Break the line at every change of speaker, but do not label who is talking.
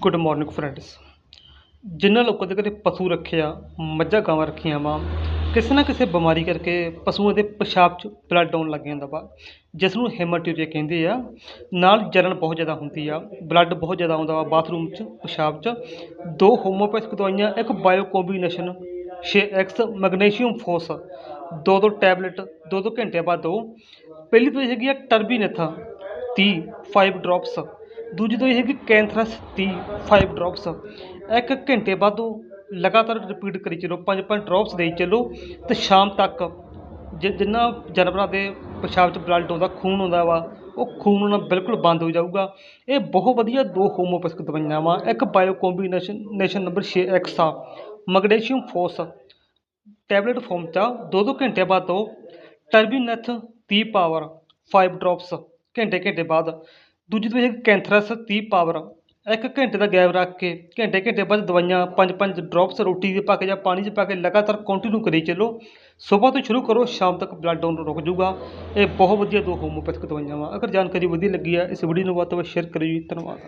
Good morning friends ਜਿਨ੍ਹਾਂ ਲੋਕਾਂ ਦੇ ਘਰੇ ਪਸ਼ੂ ਰੱਖਿਆ ਮੱਝਾਂ, ਗਾਵਾਂ ਰੱਖੀਆਂ ਵਾ, ਕਿਸੇ ਨਾ ਕਿਸੇ ਬਿਮਾਰੀ ਕਰਕੇ ਪਸ਼ੂਆਂ ਦੇ ਪਿਸ਼ਾਬ 'ਚ ਬਲੱਡ ਆਉਣ ਲੱਗ ਜਾਂਦਾ ਵਾ। ਜਿਸ ਨੂੰ ਹੈਮਾਟੂਰੀਆ ਕਹਿੰਦੇ ਆ, ਨਾਲ ਜਲਨ ਬਹੁਤ ਜ਼ਿਆਦਾ ਹੁੰਦੀ ਆ ਬਲੱਡ ਬਹੁਤ ਜ਼ਿਆਦਾ ਆਉਂਦਾ ਵਾ ਬਾਥਰੂਮ 'ਚ, ਪਿਸ਼ਾਬ 'ਚ। ਦੋ ਹੋਮੋਪੈਥਿਕ ਦਵਾਈਆਂ, ਇੱਕ ਬਾਇਓ ਕੰਬੀਨੇਸ਼ਨ 6x ਮੈਗਨੀਸ਼ੀਅਮ ਫੋਸ ਦੋ ਦੋ ਟੈਬਲੇਟ ਦੋ ਦੋ ਘੰਟਿਆਂ ਬਾਅਦ ਦੋ ਪਹਿਲੀ ਦਵਾਈ ਹੈਗੀ ਆ ਟਰਬੀਨੇਥਾ 30 5 ਡ੍ਰੌਪਸ ਦੂਜੀ ਦਵਾਈ ਹੈਗੀ ਕੈਂਥਰਸ 30 5 ਡ੍ਰੌਪਸ ਇੱਕ ਘੰਟੇ ਬਾਅਦ ਉਹ ਲਗਾਤਾਰ ਰਿਪੀਟ ਕਰੀ ਚਲੋ, ਪੰਜ ਪੰਜ ਡ੍ਰੌਪਸ ਦੇਈ ਚਲੋ ਤੇ ਸ਼ਾਮ ਤੱਕ ਜਿ, ਜਿੰਨਾ ਜਾਨਵਰਾਂ ਦੇ ਪਿਸ਼ਾਬ 'ਚ ਬਲੱਡ ਆਉਂਦਾ, ਖੂਨ ਆਉਂਦਾ ਵਾ, ਉਹ ਖੂਨ ਆਉਣਾ ਬਿਲਕੁਲ ਬੰਦ ਹੋ ਜਾਊਗਾ। ਇਹ ਬਹੁਤ ਵਧੀਆ ਦੋ ਹੋਮੋਪੈਥਿਕ ਦਵਾਈਆਂ ਵਾ, ਇੱਕ bio combination nation number 6 X ਆ ਮੈਗਨੀਸ਼ੀਅਮ ਫੋਸ ਟੈਬਲੇਟ ਫਾਰਮ 'ਚ ਦੋ ਦੋ ਘੰਟੇ ਬਾਅਦ ਤੋਂ ਟਰਬੀਨੈਥ 30 ਪਾਵਰ 5 ਡ੍ਰੌਪਸ ਘੰਟੇ ਘੰਟੇ ਬਾਅਦ। ਦੂਜੀ ਤੁਸੀਂ ਹੈ ਕੈਂਥਰਸ 30 ਪਾਵਰ ਇੱਕ ਘੰਟੇ ਦਾ ਗੈਪ ਰੱਖ ਕੇ ਘੰਟੇ ਘੰਟੇ ਬਾਅਦ ਦਵਾਈਆਂ ਪੰਜ ਪੰਜ ਡ੍ਰੌਪਸ ਰੋਟੀ ਦੇ ਪਾ ਕੇ ਜਾਂ ਪਾਣੀ 'ਚ ਪਾ ਕੇ ਲਗਾਤਾਰ ਕੰਟੀਨਿਊ ਕਰੀ ਚੱਲੋ। ਸਵੇਰ ਤੋਂ ਸ਼ੁਰੂ ਕਰੋ, ਸ਼ਾਮ ਤੱਕ ਬਲੱਡ ਡਾਊਨ ਰੁਕ ਜਾਊਗਾ। ਇਹ ਬਹੁਤ ਵਧੀਆ ਦੋ ਹੋਮੋਪੈਥਿਕ ਦਵਾਈਆਂ ਵਾ। ਅਗਰ ਜਾਣਕਾਰੀ ਵਧੀਆ ਲੱਗੀ ਆ, ਇਸ ਵੀਡੀਓ ਨੂੰ ਵੱਧ ਤੋਂ ਵੱਧ ਸ਼ੇਅਰ ਕਰਿਓ ਜੀ। ਧੰਨਵਾਦ।